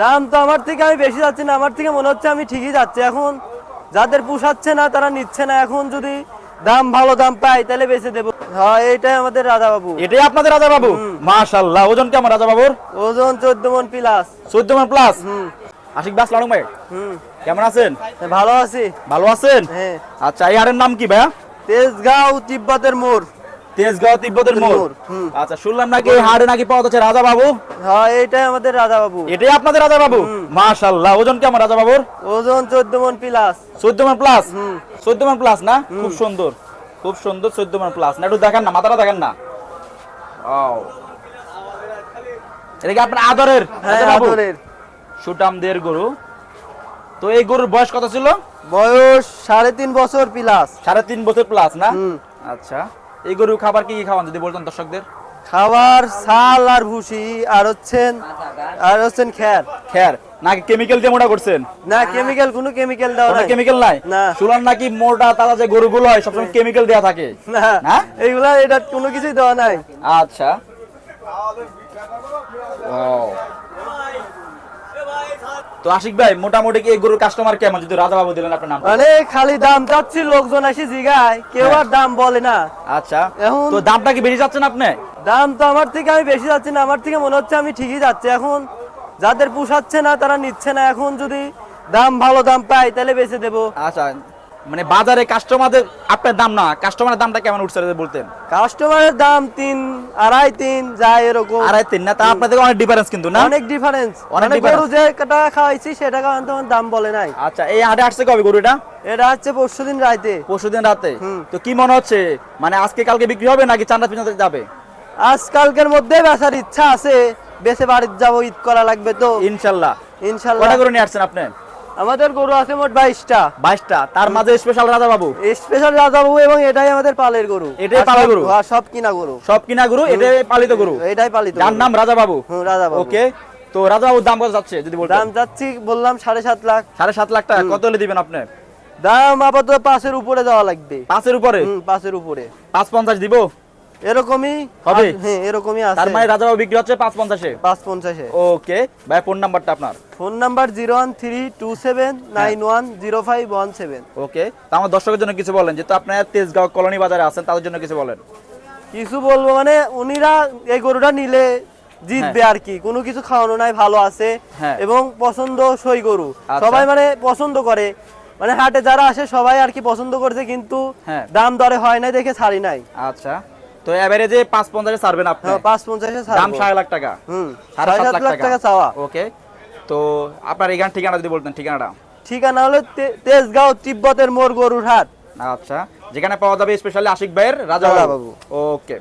দাম তো আমার থেকে আমি বেশি যাচ্ছি না আমার থেকে মনে হচ্ছে আমি ঠিকই যাচ্ছি। এখন যাদের পুষাচ্ছে না তারা নিচ্ছে না। এখন যদি দাম ভালো দাম পাই তাহলে বেঁচে দেবো। হ্যাঁ এইটাই আমাদের রাজা বাবু এটাই আপনাদের রাজা বাবু মাশাল্লাহ ওজন কেমন রাজা বাবুর ওজন চোদ্দ মন প্লাস চোদ্দ মান প্লাস আশিক ভাই? কেমন আছেন? ভালো আছি। ভালো আছেন? হ্যাঁ। আচ্ছা এই হারের নাম কি ভাইয়া? তেজগাঁও তিব্বতের মোড়। তেজগাঁও তিব্বতের মোড়। আচ্ছা শুনলাম নাকি হারে নাকি পাওয়া যাচ্ছে রাজা বাবু হ্যাঁ এইটাই আমাদের রাজা বাবু এটাই আপনাদের রাজা বাবু মাশাল্লাহ ওজন কেমন রাজা বাবুর ওজন চোদ্দ মন প্লাস চোদ্দ মান প্লাস হুম। চোদ্দ মান প্লাস না? খুব সুন্দর। খুব সুন্দর চোদ্দ মান প্লাস না একটু দেখেন না মাথাটা দেখেন না। ও এটা কি আপনার আদরের? হ্যাঁ? আদরের। গরু। তো এই গরুর বয়স কত ছিল? বয়স সাড়ে তিন বছর প্লাস সাড়ে তিন বছর প্লাস না? আচ্ছা। এই গরু খাবার কি কি খাওয়ান যদি বলতেন দর্শকদের? খাবার ছাল আর ভুসি আর হচ্ছেন আর হচ্ছেন খ্যার খের। নাকি কেমিক্যাল দিয়ে মোটা করছেন? না কেমিক্যাল কোনো কেমিক্যাল দেওয়া কোনো নাই। কেমিক্যাল নাই? না। শুনলাম নাকি মোটা তাজা যে গরুগুলো হয় সবসময় কেমিক্যাল দেওয়া থাকে। না না? এইগুলা এটা কোনো কিছুই দেওয়া নাই। আচ্ছা. তো আশিক ভাই মোটামুটি কি এই গরুর কাস্টমার কেমন? যদি রাজা বাবু দিলেন আপনার নাম মানে খালি দাম চাচ্ছি লোকজন এসে জিগায় কেউ আর দাম বলে না। আচ্ছা এখন- তো দামটা কি বেশি যাচ্ছেন আপনি? দাম তো আমার থেকে আমি বেশি যাচ্ছে না আমার থেকে মনে হচ্ছে আমি ঠিকই যাচ্ছি। এখন যাদের পোষাচ্ছে না তারা নিচ্ছে না। এখন যদি দাম ভালো দাম পাই তাহলে বেঁচে দেবো। আচ্ছা মানে বাজারে কাস্টমারদের আপনার দাম না কাস্টমারের দামটা কেমন উঠছে বলতেন? কাস্টমারের দাম তিন আড়াই তিন যায় এরকম। আড়াই তিন না তা আপনাদের অনেক ডিফারেন্স কিন্তু না? অনেক ডিফারেন্স অনেক অনেক গরু যে টাকা খাওয়াইছি সেটা কারণ তোমার দাম বলে নাই। আচ্ছা এই হাটে আসছে কবে গরুটা? এটা হচ্ছে পরশু দিন রাইতে। পরশুদিন রাতে? তো কি মনে হচ্ছে মানে আজকে কালকে বিক্রি হবে নাকি চান্দা পিছনে যাবে? আজকালকের মধ্যে বেচার ইচ্ছা আছে বেছে বাড়িতে যাব ঈদ করা লাগবে তো। ইনশাল্লাহ। ইনশাল্লাহ। কটা করে নিয়ে আসছেন আপনি? আমাদের গরু আছে মোট বাইশটা। বাইশটা। তার মাঝে স্পেশাল রাজা বাবু স্পেশাল রাজাবাবু এবং এটাই আমাদের পালের গরু। এটাই পালের গরু? সব কিনা গরু। সব কিনা গরু এটাই পালিত গরু? এটাই পালিত যার নাম রাজা বাবু হুম, রাজাবাবু। ওকে তো রাজা বাবুর দাম কত যাচ্ছে যদি বলতেন? দাম যাচ্ছি বললাম সাড়ে সাত লাখ। সাড়ে সাত লাখ টাকা। কত হলে দিবেন আপনি? দাম আপাতত পাঁচের উপরে দেওয়া লাগবে। পাঁচের উপরে? পাঁচের উপরে। পাঁচ পঞ্চাশ দিব? এরকমই হবে? হ্যাঁ এরকমই আছে। তার মানে রাজা বাবু বিক্রি হচ্ছে পাঁচ পঞ্চাশে? পাঁচ পঞ্চাশে। ওকে ভাই ফোন নাম্বারটা আপনার? Phone number zero one three two seven nine one zero five one seven. Okay তো আমার দর্শকের জন্য কিছু বলেন যেহেতু আপনার তেজগাঁও কলোনি বাজারে আছেন তাদের জন্য কিছু বলেন। কিছু বলব মানে উনিরা এই গরুটা নিলে জিতবে আর কি কোনো কিছু খাওয়ানো নাই ভালো আছে হ্যাঁ। এবং পছন্দ সই গরু। আচ্ছা। সবাই মানে পছন্দ করে মানে হাটে যারা আসে সবাই আর কি পছন্দ করছে কিন্তু হ্যাঁ। দাম দরে হয় নাই দেখে ছাড়ি নাই। আচ্ছা। তো এভারেজে পাঁচ পঞ্চাশে ছাড়বেন আপনি। হ্যাঁ, এ ছাড়ব। দাম 6 লাখ টাকা। হুম 6 লাখ টাকা। চাওয়া। ওকে তো আপনার এখান ঠিকানা যদি বলতেন ঠিকানাটা। ঠিকানা হলো তেজগাঁও তিব্বতের মোর গরুর হাট আচ্ছা যেখানে পাওয়া যাবে স্পেশালি আশিক ভাইয়ের রাজা বাবু। ওকে।